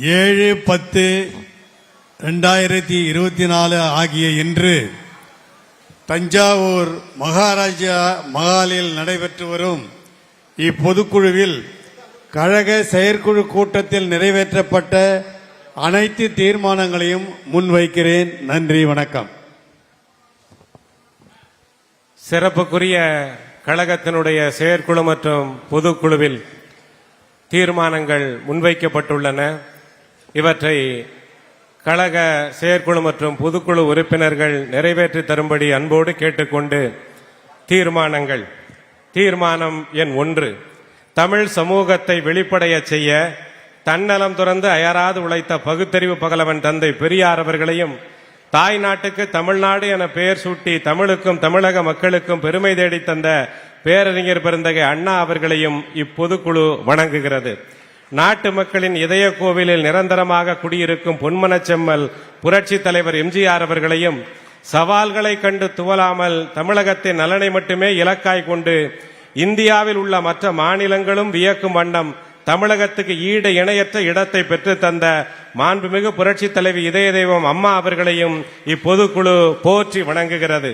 ஏழு பத்து ரெண்டாயிரத்தி இருபத்தி நாலு ஆகிய இன்று தஞ்சாவூர் மகாராஜா மகாலில் நடைபெற்று வரும் இப்பொதுக்குழுவில் கழக செயற்குழு கூட்டத்தில் நிறைவேற்றப்பட்ட அனைத்து தீர்மானங்களையும் முன்வைக்கிறேன். நன்றி வணக்கம். சிறப்புக்குரிய கழகத்தினுடைய செயற்குழு மற்றும் பொதுக்குழுவில் தீர்மானங்கள் முன்வைக்கப்பட்டுள்ளன. இவற்றை கழக செயற்குழு மற்றும் பொதுக்குழு உறுப்பினர்கள் நிறைவேற்றி தரும்படி அன்போடு கேட்டுக்கொண்டு தீர்மானங்கள். தீர்மானம் எண் ஒன்று. தமிழ் சமூகத்தை வெளிப்படைய செய்ய தன்னலம் துறந்து அயராது உழைத்த பகுத்தறிவு பகலவன் தந்தை பெரியார் அவர்களையும் தாய் நாட்டுக்கு தமிழ்நாடு என பெயர் சூட்டி தமிழுக்கும் தமிழக மக்களுக்கும் பெருமை தேடி தந்த பேரறிஞர் பெருந்தகை அண்ணா அவர்களையும் இப்பொதுக்குழு வணங்குகிறது. நாட்டு மக்களின் இதய கோவிலில் நிரந்தரமாக குடியிருக்கும் பொன்மனச்செம்மல் புரட்சி தலைவர் எம்ஜிஆர் அவர்களையும் சவால்களை கண்டு துவலாமல் தமிழகத்தின் நலனை மட்டுமே இலக்காய் கொண்டு இந்தியாவில் உள்ள மற்ற மாநிலங்களும் வியக்கும் வண்ணம் தமிழகத்துக்கு ஈடு இணையற்ற இடத்தை பெற்று தந்த மாண்புமிகு புரட்சி தலைவி இதய தெய்வம் அம்மா அவர்களையும் இப்பொதுக்குழு போற்றி வணங்குகிறது.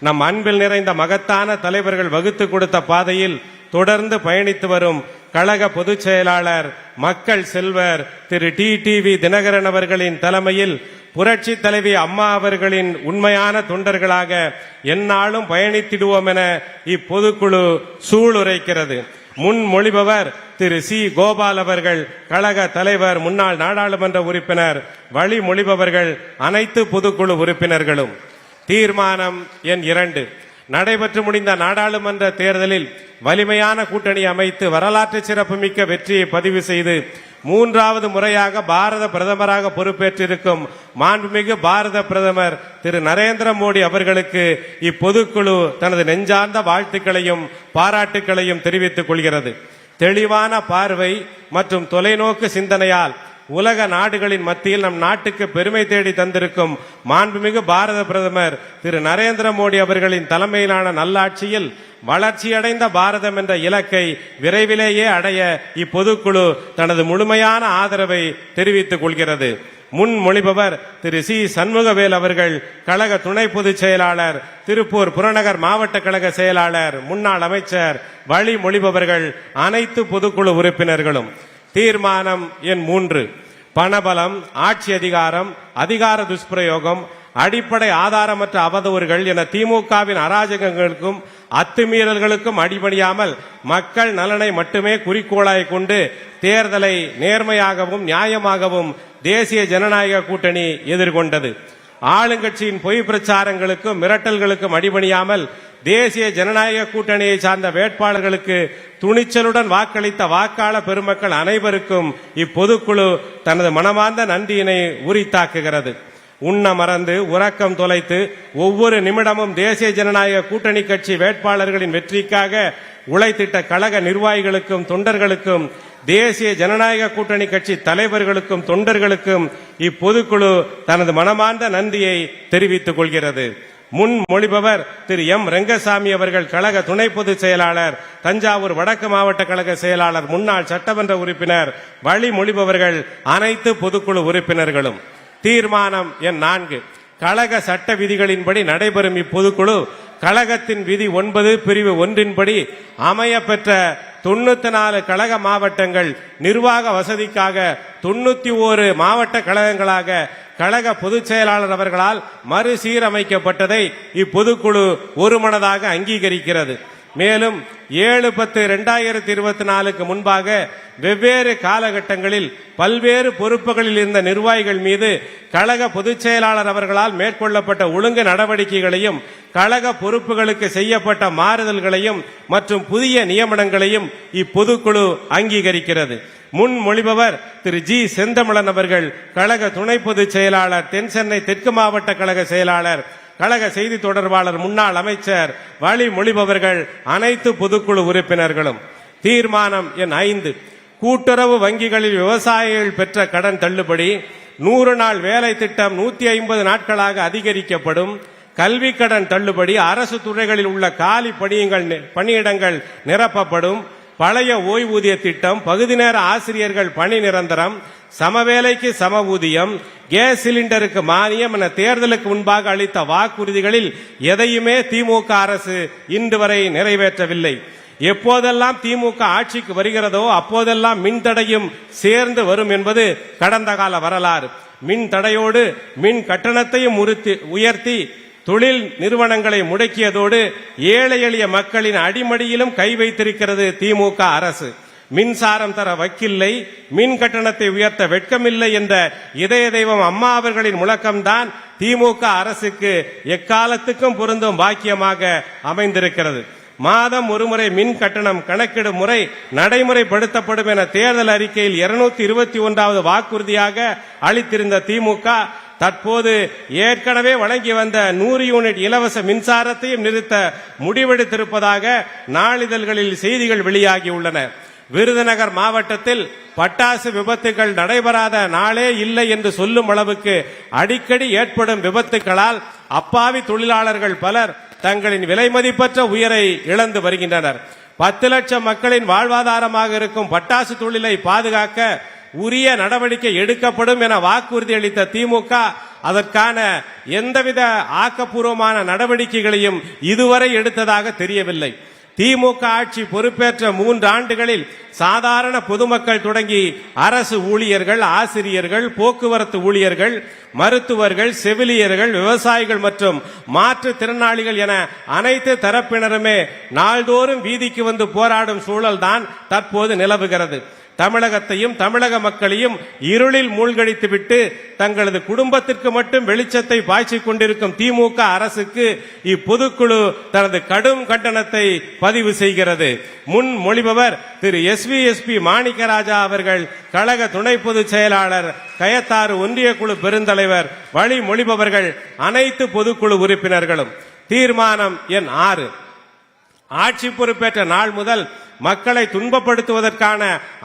நம் அன்பில் நிறைந்த மகத்தான தலைவர்கள் வகுத்து கொடுத்த பாதையில் தொடர்ந்து பயணித்து வரும் கழக பொதுச் செயலாளர் மக்கள் செல்வர் திரு டி டிவி தினகரன் அவர்களின் தலைமையில் புரட்சி தலைவி அம்மா அவர்களின் உண்மையான தொண்டர்களாக எந்நாளும் பயணித்திடுவோம் என இப்பொதுக்குழு சூளுரைக்கிறது. முன்மொழிபவர் திரு சி. கோபால் அவர்கள் கழக தலைவர் முன்னாள் நாடாளுமன்ற உறுப்பினர் வழிமொழிபவர்கள் அனைத்து பொதுக்குழு உறுப்பினர்களும். தீர்மானம் எண் இரண்டு. நடைபெற்று முடிந்த நாடாளுமன்ற தேர்தலில் வலிமையான கூட்டணி அமைத்து வரலாற்று சிறப்புமிக்க வெற்றியை பதிவு செய்து மூன்றாவது முறையாக பாரத பிரதமராக பொறுப்பேற்றிருக்கும் மாண்புமிகு பாரத பிரதமர் திரு நரேந்திர மோடி அவர்களுக்கு இப்பொதுக்குழு தனது நெஞ்சார்ந்த வாழ்த்துக்களையும் பாராட்டுக்களையும் தெரிவித்துக் கொள்கிறது. தெளிவான பார்வை மற்றும் தொலைநோக்கு சிந்தனையால் உலக நாடுகளின் மத்தியில் நம் நாட்டுக்கு பெருமை தேடி தந்திருக்கும் மாண்புமிகு பாரத பிரதமர் திரு நரேந்திர மோடி அவர்களின் தலைமையிலான நல்லாட்சியில் வளர்ச்சியடைந்த பாரதம் என்ற இலக்கை விரைவிலேயே அடைய இப்பொதுக்குழு தனது முழுமையான ஆதரவை தெரிவித்துக் கொள்கிறது. முன்மொழிபவர் திரு சி. சண்முகவேல் அவர்கள் கழக துணை பொதுச் செயலாளர் திருப்பூர் புறநகர் மாவட்ட கழக செயலாளர் முன்னாள் அமைச்சர் வழிமொழிபவர்கள் அனைத்து பொதுக்குழு உறுப்பினர்களும். தீர்மானம் எண் மூன்று. பணபலம் ஆட்சி அதிகாரம் அதிகார துஷ்பிரயோகம் அடிப்படை ஆதாரமற்ற அவதூறுகள் என திமுகவின் அராஜகங்களுக்கும் அத்துமீறல்களுக்கும் அடிபணியாமல் மக்கள் நலனை மட்டுமே குறிக்கோளாய் கொண்டு தேர்தலை நேர்மையாகவும் நியாயமாகவும் தேசிய ஜனநாயக கூட்டணி எதிர்கொண்டது. ஆளுங்கட்சியின் பொய் பிரச்சாரங்களுக்கும் மிரட்டல்களுக்கும் அடிபணியாமல் தேசிய ஜனநாயக கூட்டணியை சார்ந்த வேட்பாளர்களுக்கு துணிச்சலுடன் வாக்களித்த வாக்காள பெருமக்கள் அனைவருக்கும் இப்பொதுக்குழு தனது மனமார்ந்த நன்றியினை உரித்தாக்குகிறது. உண்ண மறந்து உறக்கம் தொலைத்து ஒவ்வொரு நிமிடமும் தேசிய ஜனநாயக கூட்டணி கட்சி வேட்பாளர்களின் வெற்றிக்காக உழைத்திட்ட கழக நிர்வாகிகளுக்கும் தொண்டர்களுக்கும் தேசிய ஜனநாயக கூட்டணி கட்சி தலைவர்களுக்கும் தொண்டர்களுக்கும் இப்பொதுக்குழு தனது மனமார்ந்த நன்றியை தெரிவித்துக் கொள்கிறது. முன்மொழிபவர் திரு எம். ரெங்கசாமி அவர்கள் கழக துணை பொதுச் செயலாளர் தஞ்சாவூர் வடக்கு மாவட்ட கழக செயலாளர் முன்னாள் சட்டமன்ற உறுப்பினர் வழிமொழிபவர்கள் அனைத்து பொதுக்குழு உறுப்பினர்களும். தீர்மானம் எண் நான்கு. கழக சட்ட விதிகளின்படி நடைபெறும் இப்பொதுக்குழு கழகத்தின் விதி ஒன்பது பிரிவு ஒன்றின்படி அமைய பெற்ற தொண்ணூத்தி நாலு கழக மாவட்டங்கள் நிர்வாக வசதிக்காக தொண்ணூத்தி ஓரு மாவட்ட கழகங்களாக கழக பொதுச் செயலாளர் அவர்களால் மறுசீரமைக்கப்பட்டதை இப்பொதுக்குழு ஒருமனதாக அங்கீகரிக்கிறது. மேலும் ஏழு பத்து இரண்டாயிரத்தி இருபத்தி நாலுக்கு முன்பாக வெவ்வேறு காலகட்டங்களில் பல்வேறு பொறுப்புகளில் இருந்த நிர்வாகிகள் மீது கழக பொதுச் செயலாளர் அவர்களால் மேற்கொள்ளப்பட்ட ஒழுங்கு நடவடிக்கைகளையும் கழக பொறுப்புகளுக்கு செய்யப்பட்ட மாறுதல்களையும் மற்றும் புதிய நியமனங்களையும் இப்பொதுக்குழு அங்கீகரிக்கிறது. முன்மொழிபவர் திரு ஜி. செந்தமிழன் அவர்கள் கழக துணை பொதுச் செயலாளர் தென் சென்னை தெற்கு மாவட்ட கழக செயலாளர் கழக செய்தி தொடர்பாளர் முன்னாள் அமைச்சர் வழிமொழிபவர்கள் அனைத்து பொதுக்குழு உறுப்பினர்களும். தீர்மானம் என் ஐந்து. கூட்டுறவு வங்கிகளில் விவசாயிகள் பெற்ற கடன் தள்ளுபடி நூறு நாள் வேலை திட்டம் நூத்தி ஐம்பது நாட்களாக அதிகரிக்கப்படும். கல்வி கடன் தள்ளுபடி அரசு துறைகளில் உள்ள காலி பணியங்கள் பணியிடங்கள் நிரப்பப்படும். பழைய ஓய்வூதிய திட்டம் பகுதி நேர ஆசிரியர்கள் பணி நிரந்தரம் சமவேலைக்கு சம ஊதியம் கேஸ் சிலிண்டருக்கு மானியம் என தேர்தலுக்கு முன்பாக அளித்த வாக்குறுதிகளில் எதையுமே திமுக அரசு இன்று வரை நிறைவேற்றவில்லை. எப்போதெல்லாம் திமுக ஆட்சிக்கு வருகிறதோ அப்போதெல்லாம் மின்தடையும் சேர்ந்து வரும் என்பது கடந்த கால வரலாறு. மின் தடையோடு மின் கட்டணத்தையும் உறுத்தி- உயர்த்தி தொழில் நிறுவனங்களை முடக்கியதோடு ஏழை எளிய மக்களின் அடிமடியிலும் கை வைத்திருக்கிறது திமுக அரசு. மின்சாரம் தர வக்கில்லை மின் கட்டணத்தை உயர்த்த வெட்கமில்லை என்ற இதய தெய்வம் அம்மா அவர்களின் முழக்கம்தான் திமுக அரசுக்கு எக்காலத்துக்கும் பொருந்தும் பாக்கியமாக அமைந்திருக்கிறது. மாதம் ஒருமுறை மின் கட்டணம் கணக்கிடும் முறை நடைமுறைப்படுத்தப்படும் என தேர்தல் அறிக்கையில் இருநூத்தி இருபத்தி ஒன்றாவது வாக்குறுதியாக அளித்திருந்த திமுக தற்போது ஏற்கனவே வழங்கி வந்த நூறு யூனிட் இலவச மின்சாரத்தையும் நிறுத்த முடிவெடுத்திருப்பதாக நாளிதழ்களில் செய்திகள் வெளியாகியுள்ளன விருதுநகர் மாவட்டத்தில் பட்டாசு விபத்துகள் நடைபெறாத நாளே இல்லை என்று சொல்லும் அளவுக்கு அடிக்கடி ஏற்படும் விபத்துகளால் அப்பாவி தொழிலாளர்கள் பலர் தங்களின் விலைமதிப்பற்ற உயரை இழந்து வருகின்றனர். பத்து லட்சம் மக்களின் வாழ்வாதாரமாக இருக்கும் பட்டாசு தொழிலை பாதுகாக்க உரிய நடவடிக்கை எடுக்கப்படும் என வாக்குறுதி அளித்த திமுக அதற்கான எந்தவித ஆக்கப்பூர்வமான நடவடிக்கைகளையும் இதுவரை எடுத்ததாக தெரியவில்லை. திமுக ஆட்சி பொறுப்பேற்ற மூன்று ஆண்டுகளில் சாதாரண பொதுமக்கள் தொடங்கி அரசு ஊழியர்கள் ஆசிரியர்கள் போக்குவரத்து ஊழியர்கள் மருத்துவர்கள் செவிலியர்கள் விவசாயிகள் மற்றும் மாற்றுத்திறனாளிகள் என அனைத்து தரப்பினருமே நாள்தோறும் வீதிக்கு வந்து போராடும் சூழல்தான் தற்போது நிலவுகிறது. தமிழகத்தையும் தமிழக மக்களையும் இருளில் மூழ்கடித்துவிட்டு தங்களது குடும்பத்திற்கு மட்டும் வெளிச்சத்தை பாய்ச்சிக் கொண்டிருக்கும் திமுக அரசுக்கு இப்பொதுக்குழு தனது கடும் கண்டனத்தை பதிவு செய்கிறது. முன் மொழிபவர் Thiru S V S P Manikkaraja அவர்கள் கழக துணை பொதுச் செயலாளர் கயத்தாறு ஒன்றிய குழு பெருந்தலைவர் வழி மொழிபவர்கள் அனைத்து பொதுக்குழு உறுப்பினர்களும். தீர்மானம் எண் ஆறு. ஆட்சி பொறுப்பேற்ற நாள் முதல் மக்களை துன்பப்படுத்துவதற்கான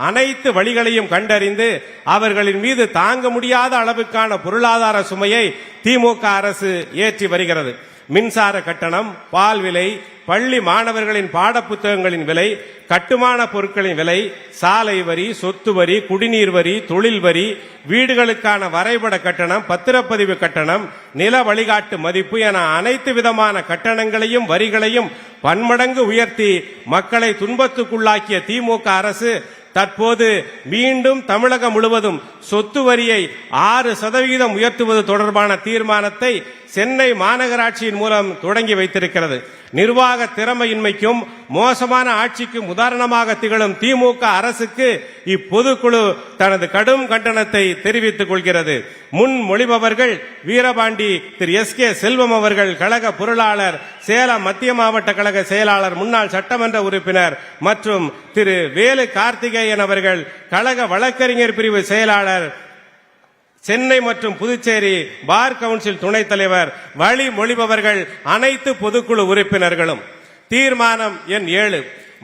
அனைத்து வழிகளையும் கண்டறிந்து அவர்களின் மீது தாங்க முடியாத அளவுக்கான பொருளாதார சுமையை திமுக அரசு ஏற்றி வருகிறது. மின்சார கட்டணம் பால் விலை பள்ளி மாணவர்களின் பாடப்புத்தகங்களின் விலை கட்டுமான பொருட்களின் விலை சாலை வரி சொத்து வரி குடிநீர் வரி தொழில் வரி வீடுகளுக்கான வரைபட கட்டணம் பத்திரப்பதிவு கட்டணம் நில வழிகாட்டு மதிப்பு என அனைத்து விதமான கட்டணங்களையும் வரிகளையும் பன்மடங்கு உயர்த்தி மக்களை துன்பத்துக்குள்ளாக்கிய திமுக அரசு தற்போது மீண்டும் தமிழகம் முழுவதும் சொத்து வரியை ஆறு சதவிகிதம் உயர்த்துவது தொடர்பான தீர்மானத்தை சென்னை மாநகராட்சியின் மூலம் தொடங்கி வைத்திருக்கிறது. நிர்வாக திறமையின்மைக்கும் மோசமான ஆட்சிக்கும் உதாரணமாக திகழும் திமுக அரசுக்கு இப்பொதுக்குழு தனது கடும் கண்டனத்தை தெரிவித்துக் கொள்கிறது. முன்மொழிபவர்கள் வீரபாண்டி திரு. எஸ். கே. செல்வம் அவர்கள் கழக பொருளாளர் சேலம் மத்திய மாவட்ட கழக செயலாளர் முன்னாள் சட்டமன்ற உறுப்பினர் மற்றும் திரு. வேலு கார்த்திகேயன் அவர்கள் கழக வழக்கறிஞர் பிரிவு செயலாளர் சென்னை மற்றும் புதுச்சேரி பார் கவுன்சில் துணைத் தலைவர் வழிமொழிபவர்கள் அனைத்து பொதுக்குழு உறுப்பினர்களும் தீர்மானம் எண் ஏழு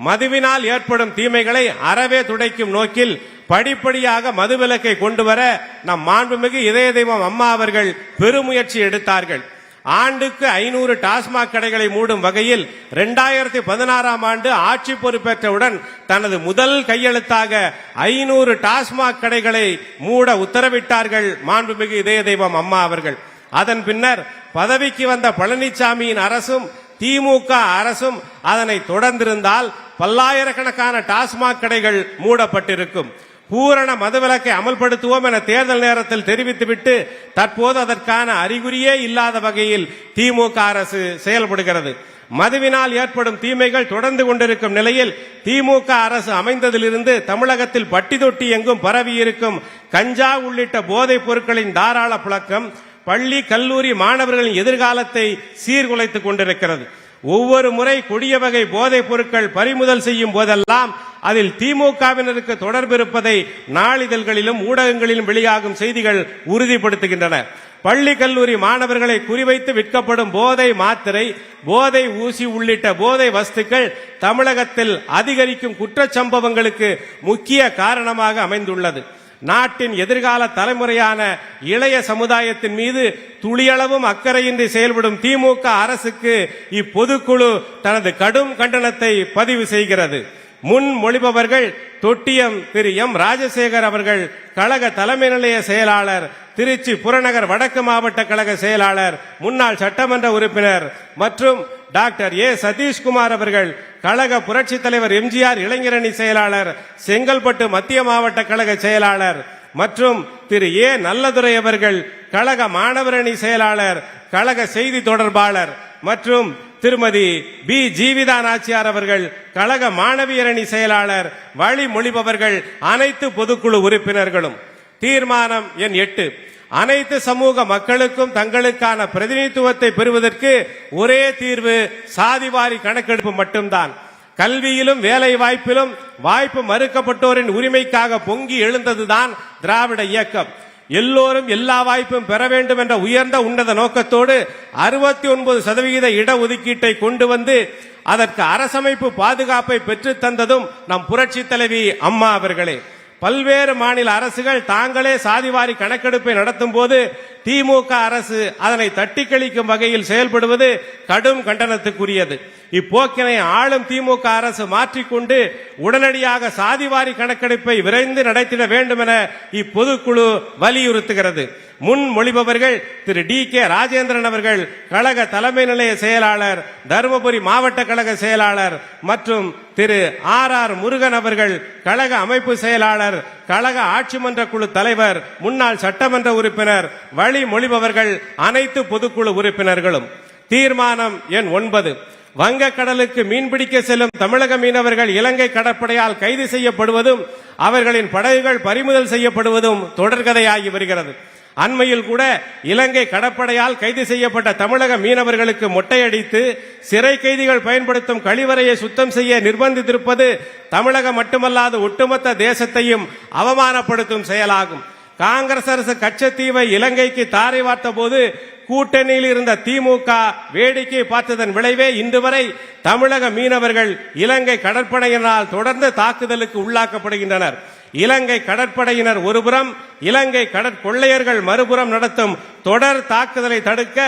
மதுவினால் ஏற்படும் தீமைகளை அறவே துடைக்கும் நோக்கில் படிப்படியாக மதுவிலக்கை கொண்டு வர நம் மாண்புமிகு இதய தெய்வம் அம்மா அவர்கள் பெருமுயற்சி எடுத்தார்கள். ஆண்டுக்கு ஐநூறு டாஸ்மாக் கடைகளை மூடும் வகையில் இரண்டாயிரத்தி பதினாறாம் ஆண்டு ஆட்சி பொறுப்பேற்றவுடன் தனது முதல் கையெழுத்தாக ஐநூறு டாஸ்மாக் கடைகளை மூட உத்தரவிட்டார்கள் மாண்புமிகு இதய தெய்வம் அம்மா அவர்கள். அதன் பின்னர் பதவிக்கு வந்த பழனிசாமியின் அரசும் திமுக அரசும் அதனை தொடர்ந்திருந்தால் பல்லாயிரக்கணக்கான டாஸ்மாக் கடைகள் மூடப்பட்டிருக்கும். பூரண மதுவிலக்கை அமல்படுத்துவோம் என தேர்தல் நேரத்தில் தெரிவித்துவிட்டு தற்போது அதற்கான அறிகுறியே இல்லாத வகையில் திமுக அரசு செயல்படுகிறது. மதுவினால் ஏற்படும் தீமைகள் தொடர்ந்து கொண்டிருக்கும் நிலையில் திமுக அரசு அமைந்ததிலிருந்து தமிழகத்தில் பட்டி தொட்டி எங்கும் பரவியிருக்கும் கஞ்சா உள்ளிட்ட போதைப் பொருட்களின் தாராள புழக்கம் பள்ளி கல்லூரி மாணவர்களின் எதிர்காலத்தை சீர்குலைத்துக் கொண்டிருக்கிறது. ஒவ்வொரு முறை கொடிய வகை போதைப் பொருட்கள் பறிமுதல் செய்யும் போதெல்லாம் அதில் திமுகவினருக்கு தொடர்பு இருப்பதை நாளிதழ்களிலும் ஊடகங்களிலும் வெளியாகும் செய்திகள் உறுதிப்படுத்துகின்றன. பள்ளி கல்லூரி மாணவர்களை குறிவைத்து விற்கப்படும் போதை மாத்திரை போதை ஊசி உள்ளிட்ட போதை வஸ்துக்கள் தமிழகத்தில் அதிகரிக்கும் குற்றச்சம்பவங்களுக்கு முக்கிய காரணமாக அமைந்துள்ளது. நாட்டின் எதிர்கால தலைமுறையான இளைய சமுதாயத்தின் மீது துளியளவும் அக்கறையின்றி செயல்படும் திமுக அரசுக்கு இப்பொதுக்குழு தனது கடும் கண்டனத்தை பதிவு செய்கிறது. முன்மொழிபவர்கள் தொட்டியம் திரு எம் ராஜசேகர் அவர்கள் கழக தலைமை நிலைய செயலாளர் திருச்சி புறநகர் வடக்கு மாவட்ட கழக செயலாளர் முன்னாள் சட்டமன்ற உறுப்பினர் மற்றும் டாக்டர் ஏ சதீஷ்குமார் அவர்கள் கழக புரட்சி தலைவர் எம்ஜிஆர் இளைஞரணி செயலாளர் செங்கல்பட்டு மத்திய மாவட்ட கழக செயலாளர் மற்றும் திரு ஏ நல்லதுரை அவர்கள் கழக மாணவரணி செயலாளர் கழக செய்தி தொடர்பாளர் மற்றும் திருமதி பி. ஜீவிதா நாச்சியார் அவர்கள் கழக மாணவியரணி செயலாளர் வழிமொழிபவர்கள் அனைத்து பொதுக்குழு உறுப்பினர்களும். தீர்மானம் எண் எட்டு. அனைத்து சமூக மக்களுக்கும் தங்களுக்கான பிரதிநிதித்துவத்தை பெறுவதற்கு ஒரே தீர்வு சாதிவாரி கணக்கெடுப்பு மட்டும்தான். கல்வியிலும் வேலை வாய்ப்பிலும் வாய்ப்பு மறுக்கப்பட்டோரின் உரிமைக்காக பொங்கி எழுந்ததுதான் திராவிட இயக்கம். எல்லோரும் எல்லா வாய்ப்பும் பெற வேண்டும் என்ற உயர்ந்த உன்னத நோக்கத்தோடு அறுபத்தி ஒன்பது சதவிகித இடஒதுக்கீட்டை கொண்டு வந்து அதற்கு அரசமைப்பு பாதுகாப்பை பெற்றுத் தந்ததும் நம் புரட்சி தலைவி அம்மா அவர்களே. பல்வேறு மாநில அரசுகள் தாங்களே சாதிவாரி கணக்கெடுப்பை நடத்தும் போது திமுக அரசு அதனை தட்டி கழிக்கும் வகையில் செயல்படுவது கடும் கண்டனத்துக்குரியது. இப்போக்கினை ஆளும் திமுக அரசு மாற்றிக்கொண்டு உடனடியாக சாதிவாரி கணக்கெடுப்பை விரைந்து நடத்திட வேண்டும் என இப்பொதுக்குழு வலியுறுத்துகிறது. முன்மொழிபவர்கள் திரு டி கே ராஜேந்திரன் அவர்கள் கழக தலைமை நிலைய செயலாளர் தருமபுரி மாவட்ட கழக செயலாளர் மற்றும் திரு ஆர் ஆர் முருகன் அவர்கள் கழக அமைப்பு செயலாளர் கழக ஆட்சி மன்ற குழு தலைவர் முன்னாள் சட்டமன்ற உறுப்பினர் வழிமொழிபவர்கள் அனைத்து பொதுக்குழு உறுப்பினர்களும். தீர்மானம் எண் ஒன்பது. வங்கக்கடலுக்கு மீன்பிடிக்க செல்லும் தமிழக மீனவர்கள் இலங்கை கடற்படையால் கைது செய்யப்படுவதும் அவர்களின் படகுகள் பறிமுதல் செய்யப்படுவதும் தொடர்கதையாகி வருகிறது. அண்மையில் கூட இலங்கை கடற்படையால் கைது செய்யப்பட்ட தமிழக மீனவர்களுக்கு மொட்டையடித்து சிறை கைதிகள் பயன்படுத்தும் கழிவறையை சுத்தம் செய்ய நிர்பந்தித்திருப்பது தமிழகம் மட்டுமல்லாது ஒட்டுமொத்த தேசத்தையும் அவமானப்படுத்தும் செயலாகும். காங்கிரஸ் அரசு கச்சத்தீவை இலங்கைக்கு தாரை வார்த்த போது கூட்டணியில் இருந்த திமுக வேடிக்கை பார்த்ததன் விளைவே இன்று வரை தமிழக மீனவர்கள் இலங்கை கடற்படையினரால் தொடர்ந்து தாக்குதலுக்கு உள்ளாக்கப்படுகின்றனர். இலங்கை கடற்படையினர் ஒருபுறம் இலங்கை கடற்கொள்ளையர்கள் மறுபுறம் நடத்தும் தொடர் தாக்குதலை தடுக்க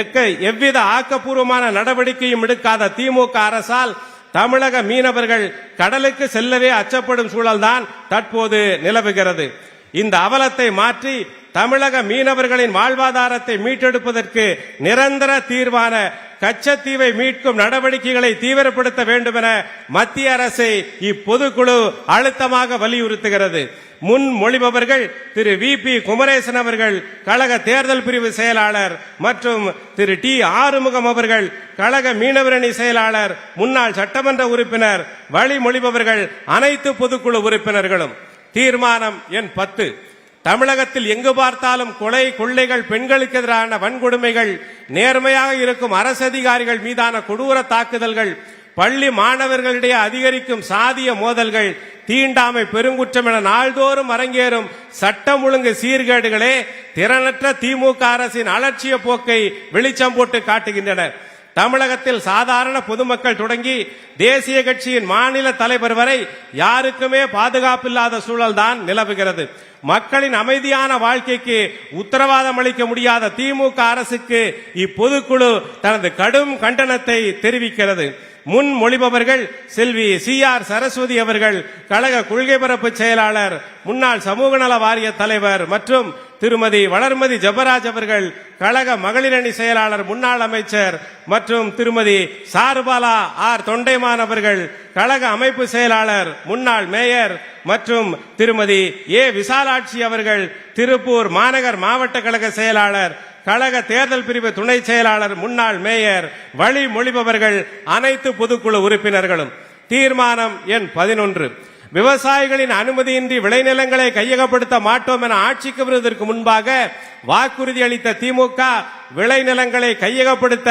எக்க எவ்வித ஆக்கப்பூர்வமான நடவடிக்கையும் எடுக்காத திமுக அரசால் தமிழக மீனவர்கள் கடலுக்கு செல்லவே அச்சப்படும் சூழல்தான் தற்போது நிலவுகிறது. இந்த அவலத்தை மாற்றி தமிழக மீனவர்களின் வாழ்வாதாரத்தை மீட்டெடுப்பதற்கு நிரந்தர தீர்வான கச்சத்தீவை மீட்கும் நடவடிக்கைகளை தீவிரப்படுத்த வேண்டும் என மத்திய அரசை இப்பொதுக்குழு அழுத்தமாக வலியுறுத்துகிறது. முன்மொழிபவர்கள் திரு வி பி குமரேசன் அவர்கள் கழக தேர்தல் பிரிவு செயலாளர் மற்றும் திரு டி ஆறுமுகம் அவர்கள் கழக மீனவரணி செயலாளர் முன்னாள் சட்டமன்ற உறுப்பினர் வழிமொழிபவர்கள் அனைத்து பொதுக்குழு உறுப்பினர்களும். தீர்மானம் எண் பத்து. தமிழகத்தில் எங்கு பார்த்தாலும் கொலை கொள்ளைகள் பெண்களுக்கு எதிரான வன்கொடுமைகள் நேர்மையாக இருக்கும் அரசு அதிகாரிகள் மீதான கொடூர தாக்குதல்கள் பள்ளி மாணவர்களிடையே அதிகரிக்கும் சாதிய மோதல்கள் தீண்டாமை பெருங்குற்றம் என நாள்தோறும் அரங்கேறும் சட்டம் ஒழுங்கு சீர்கேடுகளே திறனற்ற திமுக அரசின் அலட்சிய போக்கை வெளிச்சம் போட்டு காட்டுகின்றன. தமிழகத்தில் சாதாரண பொதுமக்கள் தொடங்கி தேசிய கட்சியின் மாநில தலைவர் வரை யாருக்குமே பாதுகாப்பில்லாத சூழல்தான் நிலவுகிறது. மக்களின் அமைதியான வாழ்க்கைக்கு உத்தரவாதம் அளிக்க முடியாத திமுக அரசுக்கு இப்பொதுக்குழு தனது கடும் கண்டனத்தை தெரிவிக்கிறது. முன்மொழிபவர்கள் செல்வி சி ஆர் சரஸ்வதி அவர்கள் கழக கொள்கை பரப்பு செயலாளர் முன்னாள் சமூக நல வாரிய தலைவர் மற்றும் திருமதி வளர்மதி ஜபராஜ் அவர்கள் கழக மகளிரணி செயலாளர் முன்னாள் அமைச்சர் மற்றும் திருமதி சாருபாலா ஆர் தொண்டைமான் அவர்கள் கழக அமைப்பு செயலாளர் முன்னாள் மேயர் மற்றும் திருமதி ஏ விசாலாட்சி அவர்கள் திருப்பூர் மாநகர் மாவட்ட கழக செயலாளர் கழக தேர்தல் பிரிவு துணை செயலாளர் முன்னாள் மேயர் வழி மொழிபவர்கள் அனைத்து பொதுக்குழு உறுப்பினர்களும். தீர்மானம் எண் பதினொன்று. விவசாயிகளின் அனுமதியின்றி விளைநிலங்களை கையகப்படுத்த மாட்டோம் என ஆட்சிக்கு வருவதற்கு முன்பாக வாக்குறுதி அளித்த திமுக விளைநிலங்களை கையகப்படுத்த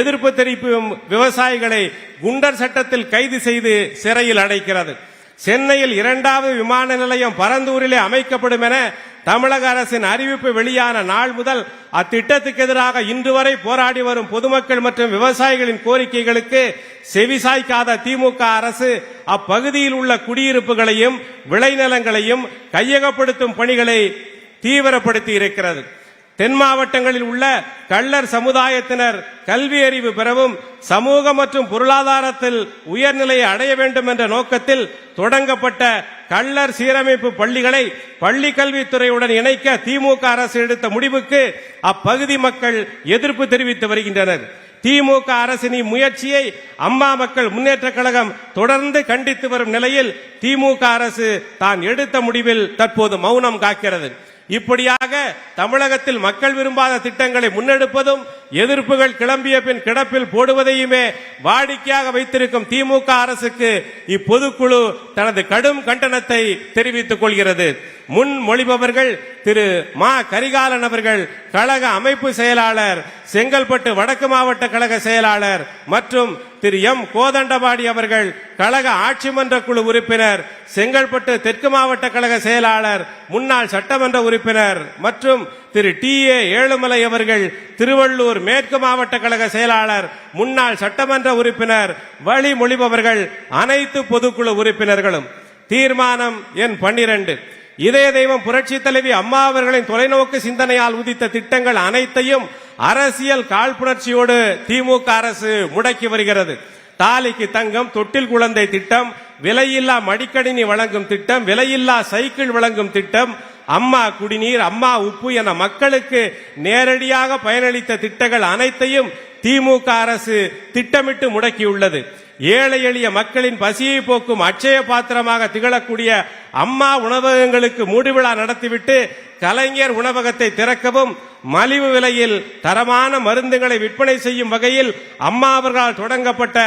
எதிர்ப்பு தெரிவிக்கும் விவசாயிகளை குண்டர் சட்டத்தில் கைது செய்து சிறையில் அடைக்கிறது. சென்னையில் இரண்டாவது விமான நிலையம் பரந்தூரிலே அமைக்கப்படும் என தமிழக அரசின் அறிவிப்பு வெளியான நாள் முதல் அத்திட்டத்துக்கு எதிராக இன்று வரை போராடி வரும் பொதுமக்கள் மற்றும் விவசாயிகளின் கோரிக்கைகளுக்கு செவிசாய்க்காத திமுக அரசு அப்பகுதியில் உள்ள குடியிருப்புகளையும் விளைநிலங்களையும் கையகப்படுத்தும் பணிகளை தீவிரப்படுத்தி இருக்கிறது. தென் மாவட்டங்களில் உள்ள கள்ளர் சமுதாயத்தினர் கல்வி அறிவு பெறவும் சமூக மற்றும் பொருளாதாரத்தில் உயர்நிலையை அடைய வேண்டும் என்ற நோக்கத்தில் தொடங்கப்பட்ட கள்ளர் சீரமைப்பு பள்ளிகளை பள்ளி கல்வித்துறையுடன் இணைக்க திமுக அரசு எடுத்த முடிவுக்கு அப்பகுதி மக்கள் எதிர்ப்பு தெரிவித்து வருகின்றனர். திமுக அரசின் முயற்சியை அம்மா மக்கள் முன்னேற்ற கழகம் தொடர்ந்து கண்டித்து வரும் நிலையில் திமுக அரசு தான் எடுத்த முடிவில் தற்போது மௌனம் காக்கிறது. இப்படியாக தமிழகத்தில் மக்கள் விரும்பாத திட்டங்களை முன்னெடுப்பதும் எதிர்ப்புகள் கிளம்பிய பின் கிடப்பில் போடுவதையுமே வாடிக்கையாக வைத்திருக்கும் திமுக அரசுக்கு இப்பொதுக்குழு தனது கடும் கண்டனத்தை தெரிவித்துக் கொள்கிறது. முன்மொழிபவர்கள் திரு. மா. கரிகாலன் அவர்கள் கழக அமைப்பு செயலாளர் செங்கல்பட்டு வடக்கு மாவட்ட கழக செயலாளர் மற்றும் திரு. எம். கோதண்டபாடி அவர்கள் கழக ஆட்சி மன்ற குழு உறுப்பினர் செங்கல்பட்டு தெற்கு மாவட்ட கழக செயலாளர் முன்னாள் சட்டமன்ற உறுப்பினர் மற்றும் திரு. டி. ஏ. ஏழுமலை அவர்கள் திருவள்ளூர் மேற்கு மாவட்ட கழக செயலாளர் முன்னாள் சட்டமன்ற உறுப்பினர் வழிமொழிபவர்கள் அனைத்து பொதுக்குழு உறுப்பினர்களும். தீர்மானம் எண் பன்னிரண்டு. இதய தெய்வம் புரட்சி தலைவி அம்மா அவர்களின் தொலைநோக்கு சிந்தனையால் உதித்த திட்டங்கள் அனைத்தையும் அரசியல் காழ்ப்புணர்ச்சியோடு திமுக அரசு முடக்கி வருகிறது. தாலிக்கு தங்கம் தொட்டில் குழந்தை திட்டம் விலையில்லா மடிக்கணினி வழங்கும் திட்டம் விலையில்லா சைக்கிள் வழங்கும் திட்டம் அம்மா குடிநீர் அம்மா உப்பு என மக்களுக்கு நேரடியாக பயனளித்த திட்டங்கள் அனைத்தையும் திமுக அரசு திட்டமிட்டு முடக்கியுள்ளது. ஏழை எளிய மக்களின் பசியை போக்கும் அட்சய பாத்திரமாக திகழக்கூடிய அம்மா உணவகங்களுக்கு மூடுவிழா நடத்திவிட்டு கலைஞர் உணவகத்தை திறக்கவும் மலிவு விலையில் தரமான மருந்துகளை விற்பனை செய்யும் வகையில் அம்மா அவர்களால் தொடங்கப்பட்ட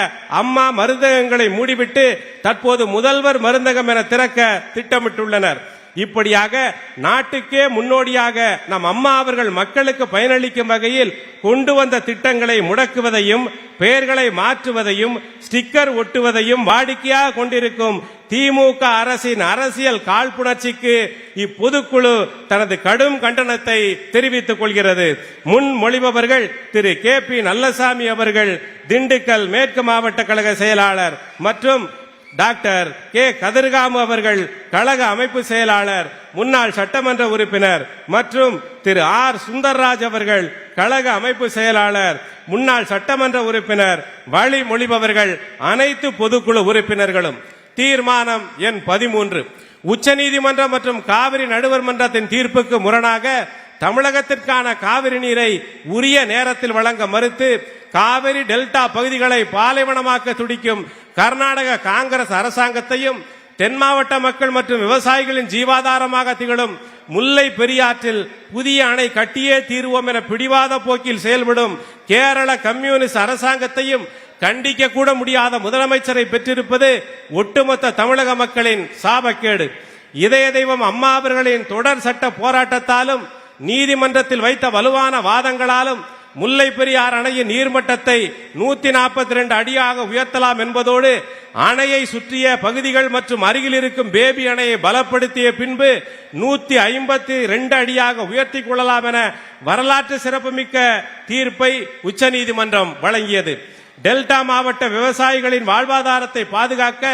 அம்மா மருந்தகங்களை மூடிவிட்டு தற்போது முதல்வர் மருந்தகம் என திறக்க திட்டமிட்டுள்ளனர். இப்படியாக நாட்டுக்கே முன்னோடியாக நம் அம்மா அவர்கள் மக்களுக்கு பயனளிக்கும் வகையில் கொண்டு வந்த திட்டங்களை முடக்குவதையும் பெயர்களை மாற்றுவதையும் ஸ்டிக்கர் ஒட்டுவதையும் வாடிக்கையாக கொண்டிருக்கும் திமுக அரசின் அரசியல் காழ்ப்புணர்ச்சிக்கு இப்பொதுக்குழு தனது கடும் கண்டனத்தை தெரிவித்துக் கொள்கிறது. முன்மொழிபவர்கள் திரு. கே. பி. நல்லசாமி அவர்கள் திண்டுக்கல் மேற்கு மாவட்ட கழக செயலாளர் மற்றும் டாக்டர் கே. கதிர்காம் அவர்கள் கழக அமைப்பு செயலாளர் முன்னாள் சட்டமன்ற உறுப்பினர் மற்றும் திரு. ஆர். சுந்தர்ராஜ் அவர்கள் கழக அமைப்பு செயலாளர் முன்னாள் சட்டமன்ற உறுப்பினர் வழிமொழிபவர்கள் அனைத்து பொதுக்குழு உறுப்பினர்களும். தீர்மானம் எண் பதிமூன்று. உச்சநீதிமன்றம் மற்றும் காவிரி நடுவர் மன்றத்தின் தீர்ப்புக்கு முரணாக தமிழகத்திற்கான காவிரி நீரை உரிய நேரத்தில் வழங்க மறுத்து காவிரி டெல்டா பகுதிகளை பாலைவனமாக்க துடிக்கும் கர்நாடக காங்கிரஸ் அரசாங்கத்தையும் தென் மாவட்ட மக்கள் மற்றும் விவசாயிகளின் ஜீவாதாரமாக திகழும் முல்லை பெரியாற்றில் புதிய அணை கட்டியே தீர்வோம் என பிடிவாத போக்கில் செயல்படும் கேரள கம்யூனிஸ்ட் அரசாங்கத்தையும் கண்டிக்க கூட முடியாத முதலமைச்சரை பெற்றிருப்பது ஒட்டுமொத்த தமிழக மக்களின் சாபக்கேடு. இதய தெய்வம் அம்மா அவர்களின் தொடர் சட்ட போராட்டத்தாலும் நீதிமன்றத்தில் வைத்த வலுவான வாதங்களாலும் முல்லை பெரியார் அணையின் நீர்மட்டத்தை நூத்தி நாற்பத்தி ரெண்டு அடியாக உயர்த்தலாம் என்பதோடு அணையை சுற்றிய பகுதிகள் மற்றும் அருகில் இருக்கும் பேபி அணையை பலப்படுத்திய பின்பு நூத்தி ஐம்பத்தி ரெண்டு அடியாக உயர்த்தி கொள்ளலாம் என வரலாற்று சிறப்புமிக்க தீர்ப்பை உச்சநீதிமன்றம் வழங்கியது. டெல்டா மாவட்ட விவசாயிகளின் வாழ்வாதாரத்தை பாதுகாக்க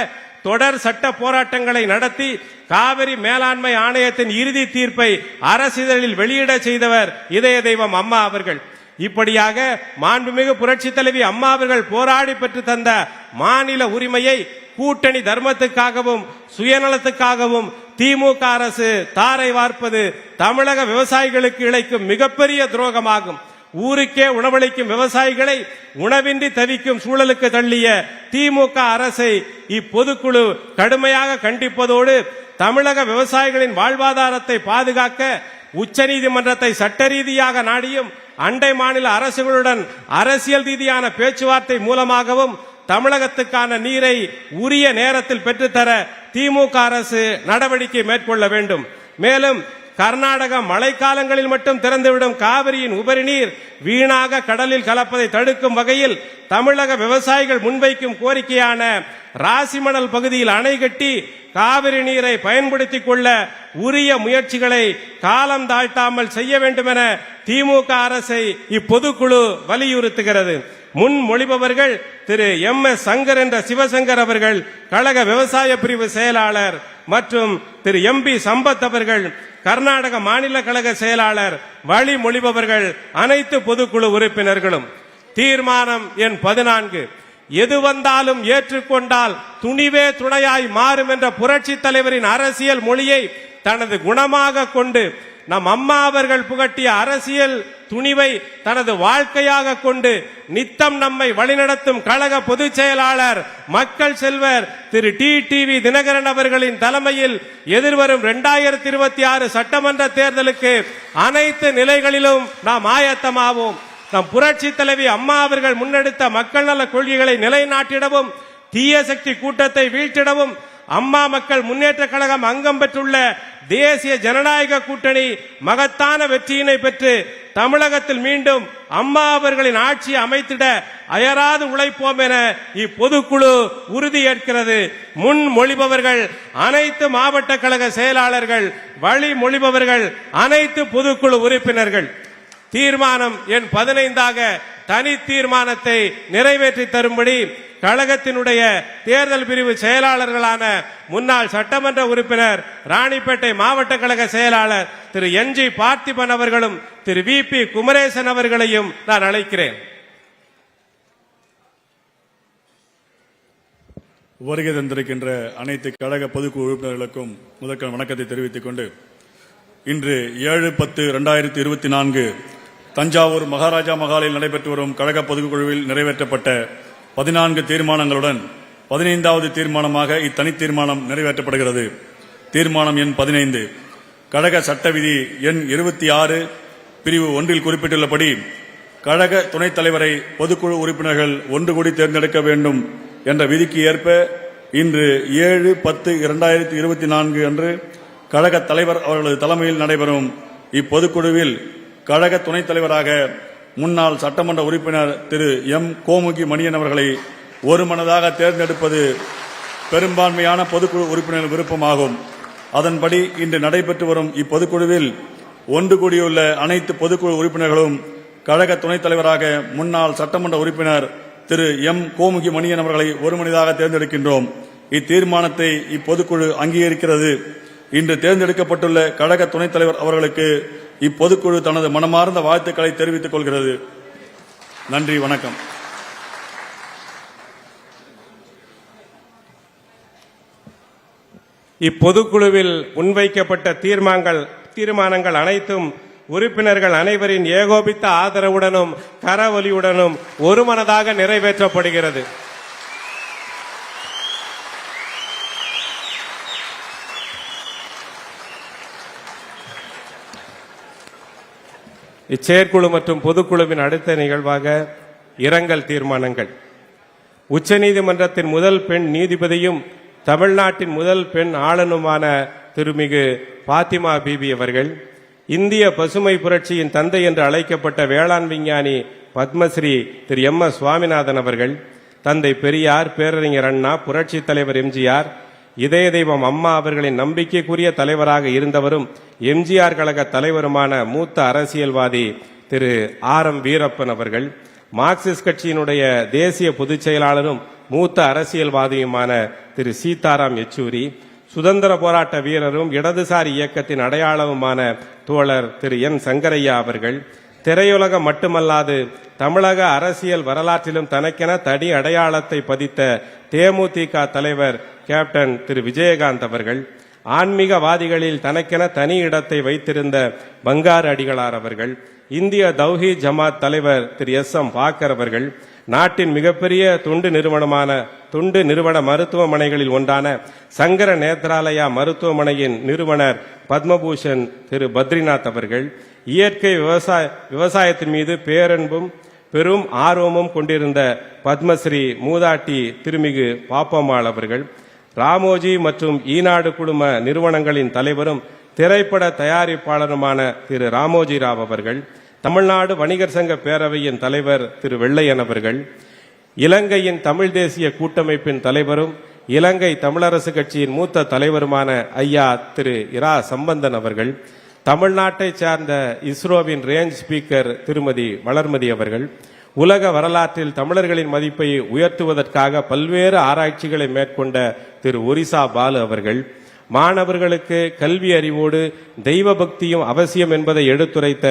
தொடர் சட்ட போராட்டங்களை நடத்தி காவிரி மேலாண்மை ஆணையத்தின் இறுதி தீர்ப்பை அரசிதழில் வெளியிட செய்தவர் இதய தெய்வம் அம்மா அவர்கள். இப்படியாக மாண்புமிகு புரட்சி தலைவி அம்மா அவர்கள் போராடி பெற்று தந்த மாநில உரிமையை கூட்டணி தர்மத்துக்காகவும் சுயநலத்துக்காகவும் திமுக அரசு தாரை வார்ப்பது தமிழக விவசாயிகளுக்கு இழைக்கும் மிகப்பெரிய துரோகமாகும். ஊருக்கே உணவளிக்கும் விவசாயிகளை உணவின்றி தவிக்கும் சூழலுக்கு தள்ளிய திமுக அரசை இப்பொதுக்குழு கடுமையாக கண்டிப்பதோடு தமிழக விவசாயிகளின் வாழ்வாதாரத்தை பாதுகாக்க உச்சநீதிமன்றத்தை சட்ட ரீதியாக நாடியும் அண்டை மாநில அரசுகளுடன் அரசியல் ரீதியான பேச்சுவார்த்தை மூலமாகவும் தமிழகத்துக்கான நீரை உரிய நேரத்தில் பெற்றுத்தர திமுக அரசு நடவடிக்கை மேற்கொள்ள வேண்டும். மேலும் கர்நாடக மழைக்காலங்களில் மட்டும் திறந்துவிடும் காவிரியின் உபரி நீர் வீணாக கடலில் கலப்பதை தடுக்கும் வகையில் தமிழக விவசாயிகள் முன்வைக்கும் கோரிக்கையான ராசிமணல் பகுதியில் அணை கட்டி காவிரி நீரை பயன்படுத்திக் கொள்ள உரிய முயற்சிகளை காலம் தாழ்த்தாமல் செய்ய வேண்டும் என திமுக அரசை இப்பொதுக்குழு வலியுறுத்துகிறது. முன்மொழிபவர்கள் திரு எம் எஸ் சங்கர் என்ற சிவசங்கர் அவர்கள் கழக விவசாய பிரிவு செயலாளர் மற்றும் திரு எம் பி சம்பத் அவர்கள் கர்நாடக மாநில கழக செயலாளர் வழிமொழிபவர்கள் அனைத்து பொதுக்குழு உறுப்பினர்களும் தீர்மானம் எண் பதினான்கு எது வந்தாலும் ஏற்றுக்கொண்டால் துணிவே துணையாய் மாறும் என்ற புரட்சி தலைவரின் அரசியல் மொழியை தனது குணமாக கொண்டு நம் அம்மா அவர்கள் புகட்டிய அரசியல் துணிவை தனது வாழ்க்கையாக கொண்டு நித்தம் நம்மை வழிநடத்தும் கழக பொதுச் செயலாளர் மக்கள் செல்வர் திரு டி டிவி தினகரன் அவர்களின் தலைமையில் எதிர்வரும் இரண்டாயிரத்தி இருபத்தி ஆறு சட்டமன்ற தேர்தலுக்கு அனைத்து நிலைகளிலும் நாம் ஆயத்தமாவோம். நம் புரட்சி தலைவி அம்மா அவர்கள் முன்னெடுத்த மக்கள் நல கொள்கைகளை நிலைநாட்டிடவும் தீய சக்தி கூட்டத்தை வீழ்த்திடவும் அம்மா மக்கள் முன்னேற்ற கழகம் அங்கம் பெற்றுள்ள தேசிய ஜனநாயக கூட்டணி மகத்தான வெற்றியினை பெற்று தமிழகத்தில் மீண்டும் அம்மா அவர்களின் ஆட்சியை அமைத்திட அயராது உழைப்போம் என இப்பொதுக்குழு உறுதியேற்கிறது முன்மொழிபவர்கள் அனைத்து மாவட்ட கழக செயலாளர்கள் வழிமொழிபவர்கள் அனைத்து பொதுக்குழு உறுப்பினர்கள். தீர்மானம் என் பதினைந்தாக தனி தீர்மானத்தை நிறைவேற்றி தரும்படி கழகத்தினுடைய தேர்தல் பிரிவு செயலாளர்களான முன்னாள் சட்டமன்ற உறுப்பினர் ராணிப்பேட்டை மாவட்ட கழக செயலாளர் திரு என் ஜி பார்த்திபன் அவர்களும் திரு வி பி குமரேசன் அவர்களையும் நான் அழைக்கிறேன். வருகை தந்திருக்கின்ற அனைத்து கழக பொதுக்குழு உறுப்பினர்களுக்கும் முதற்கண் வணக்கத்தை தெரிவித்துக் கொண்டு இன்று ஏழு பத்து இரண்டாயிரத்தி இருபத்தி நான்கு தஞ்சாவூர் மகாராஜா மகாலில் நடைபெற்று வரும் கழக பொதுக்குழுவில் நிறைவேற்றப்பட்ட பதினான்கு தீர்மானங்களுடன் பதினைந்தாவது தீர்மானமாக இத்தனி தீர்மானம் நிறைவேற்றப்படுகிறது. தீர்மானம் எண் பதினைந்து. கழக சட்ட விதி எண் இருபத்தி ஆறு பிரிவு ஒன்றில் குறிப்பிட்டுள்ளபடி கழக துணைத் தலைவரை பொதுக்குழு உறுப்பினர்கள் ஒன்று கூடி தேர்ந்தெடுக்க வேண்டும் என்ற விதிக்கு ஏற்ப இன்று ஏழு பத்து இரண்டாயிரத்தி இருபத்தி நான்கு அன்று கழக தலைவர் அவர்களது தலைமையில் நடைபெறும் இப்பொதுக்குழுவில் கழக துணைத் தலைவராக முன்னாள் சட்டமன்ற உறுப்பினர் திரு எம். கோமுகி மணியன் அவர்களை ஒருமனதாக தேர்ந்தெடுப்பது பெரும்பான்மையான பொதுக்குழு உறுப்பினர் விருப்பமாகும். அதன்படி இன்று நடைபெற்று வரும் இப்பொதுக்குழுவில் ஒன்று கூடியுள்ள அனைத்து பொதுக்குழு உறுப்பினர்களும் கழக துணைத் தலைவராக முன்னாள் சட்டமன்ற உறுப்பினர் திரு எம். கோமுகி மணியன் அவர்களை ஒருமனதாக தேர்ந்தெடுக்கின்றோம். இத்தீர்மானத்தை இப்பொதுக்குழு அங்கீகரிக்கிறது. இன்று தேர்ந்தெடுக்கப்பட்டுள்ள கழக துணைத் தலைவர் அவர்களுக்கு இப்பொதுக்குழு தனது மனமார்ந்த வாழ்த்துக்களை தெரிவித்துக் கொள்கிறது. நன்றி வணக்கம். இப்பொதுக்குழுவில் முன்வைக்கப்பட்ட தீர்மானங்கள் தீர்மானங்கள் அனைத்தும் உறுப்பினர்கள் அனைவரின் ஏகோபித்த ஆதரவுடனும் கரவொலியுடனும் ஒருமனதாக நிறைவேற்றப்படுகிறது. இச்செயற்குழு மற்றும் பொதுக்குழுவின் அடுத்த நிகழ்வாக இரங்கல் தீர்மானங்கள். உச்சநீதிமன்றத்தின் முதல் பெண் நீதிபதியும் தமிழ்நாட்டின் முதல் பெண் ஆளனுமான திருமிகு பாத்திமா பிபி அவர்கள் இந்திய பசுமை புரட்சியின் தந்தை என்று அழைக்கப்பட்ட வேளாண் விஞ்ஞானி பத்மஸ்ரீ திரு எம் எஸ் சுவாமிநாதன் அவர்கள் தந்தை பெரியார் பேரறிஞர் அண்ணா புரட்சி தலைவர் எம்ஜிஆர் இதய தெய்வம் அம்மா அவர்களின் நம்பிக்கைக்குரிய தலைவராக இருந்தவரும் எம்ஜிஆர் கழக தலைவருமான மூத்த அரசியல்வாதி திரு ஆர் எம் வீரப்பன் அவர்கள் மார்க்சிஸ்ட் கட்சியினுடைய தேசிய பொதுச் செயலாளரும் மூத்த அரசியல்வாதியுமான திரு சீதாராம் யெச்சூரி சுதந்திர போராட்ட வீரரும் இடதுசாரி இயக்கத்தின் அடையாளமுமான தோழர் திரு என் சங்கரையா அவர்கள் திரையுலகம் மட்டுமல்லாது தமிழக அரசியல் வரலாற்றிலும் தனக்கென தடி அடையாளத்தை பதித்த தேமுதிக தலைவர் கேப்டன் திரு விஜயகாந்த் அவர்கள் ஆன்மீகவாதிகளில் தனக்கென தனி இடத்தை வைத்திருந்த பங்காரு அடிகளார் அவர்கள் இந்திய தௌஹி ஜமாத் தலைவர் திரு எஸ் எம் பாக்கர் அவர்கள் நாட்டின் மிகப்பெரிய தொண்டு நிறுவனமான தொண்டு நிறுவன மருத்துவமனைகளில் ஒன்றான சங்கர நேத்ராலயா மருத்துவமனையின் நிறுவனர் பத்மபூஷன் திரு பத்ரிநாத் அவர்கள் இயற்கை விவசாய விவசாயத்தின் மீது பேரன்பும் பெரும் ஆர்வமும் கொண்டிருந்த பத்மஸ்ரீ மூதாட்டி திருமிகு பாப்பம்மாள் அவர்கள் ராமோஜி மற்றும் ஈநாடு குழும நிறுவனங்களின் தலைவரும் திரைப்பட தயாரிப்பாளருமான திரு ராமோஜி ராவ் அவர்கள் தமிழ்நாடு வணிகர் சங்க பேரவையின் தலைவர் திரு வெள்ளையன் அவர்கள் இலங்கையின் தமிழ் தேசிய கூட்டமைப்பின் தலைவரும் இலங்கை தமிழரசு கட்சியின் மூத்த தலைவருமான ஐயா திரு இரா சம்பந்தன் அவர்கள் தமிழ்நாட்டை சார்ந்த இஸ்ரோவின் ரேஞ்ச் ஸ்பீக்கர் திருமதி வளர்மதி அவர்கள் உலக வரலாற்றில் தமிழர்களின் மதிப்பை உயர்த்துவதற்காக பல்வேறு ஆராய்ச்சிகளை மேற்கொண்ட திரு ஒரிசா பாலு அவர்கள் மாணவர்களுக்கு கல்வி அறிவோடு தெய்வ பக்தியும் அவசியம் என்பதை எடுத்துரைத்த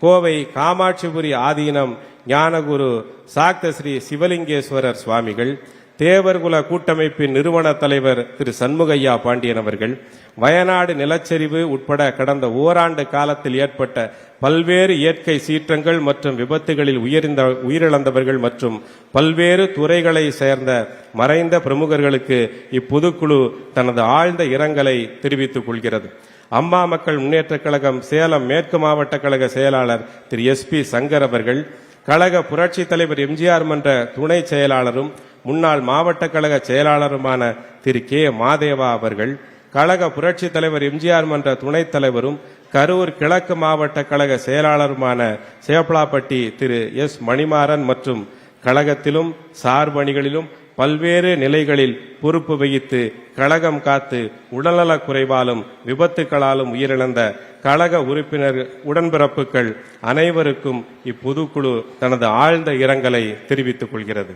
கோவை காமாட்சிபுரி ஆதீனம் ஞானகுரு சாக்த ஸ்ரீ சிவலிங்கேஸ்வரர் சுவாமிகள் தேவர்குல கூட்டமைப்பின் நிறுவன தலைவர் திரு சண்முகையா பாண்டியன் அவர்கள் வயநாடு நிலச்சரிவு உட்பட கடந்த ஓராண்டு காலத்தில் ஏற்பட்ட பல்வேறு இயற்கை சீற்றங்கள் மற்றும் விபத்துகளில் உயிரிழந்த உயிரிழந்தவர்கள் மற்றும் பல்வேறு துறைகளை சேர்ந்த மறைந்த பிரமுகர்களுக்கு இப்பொதுக்குழு தனது ஆழ்ந்த இரங்கலை தெரிவித்துக் கொள்கிறது. அம்மா மக்கள் முன்னேற்றக் கழகம் சேலம் மேற்கு மாவட்ட கழக செயலாளர் திரு எஸ் பி சங்கர் அவர்கள் கழக புரட்சி தலைவர் எம்ஜிஆர் மன்ற துணை செயலாளரும் முன்னாள் மாவட்ட கழக செயலாளருமான திரு கே. மாதேவா அவர்கள் கழக புரட்சி தலைவர் எம்ஜிஆர் மன்ற துணைத் தலைவரும் கரூர் கிழக்கு மாவட்ட கழக செயலாளருமான சேப்பலாப்பட்டி திரு எஸ். மணிமாறன் மற்றும் கழகத்திலும் சார்பணிகளிலும் பல்வேறு நிலைகளில் பொறுப்பு வகித்து கழகம் காத்து உடல்நலக் குறைவாலும் விபத்துக்களாலும் உயிரிழந்த கழக உறுப்பினர் உடன்பிறப்புகள் அனைவருக்கும் இப்பொதுக்குழு தனது ஆழ்ந்த இரங்கலை தெரிவித்துக் கொள்கிறது.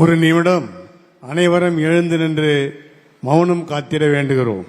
ஒரு நிமிடம் அனைவரும் எழுந்து நின்று மௌனம் காத்திட வேண்டுகிறோம்.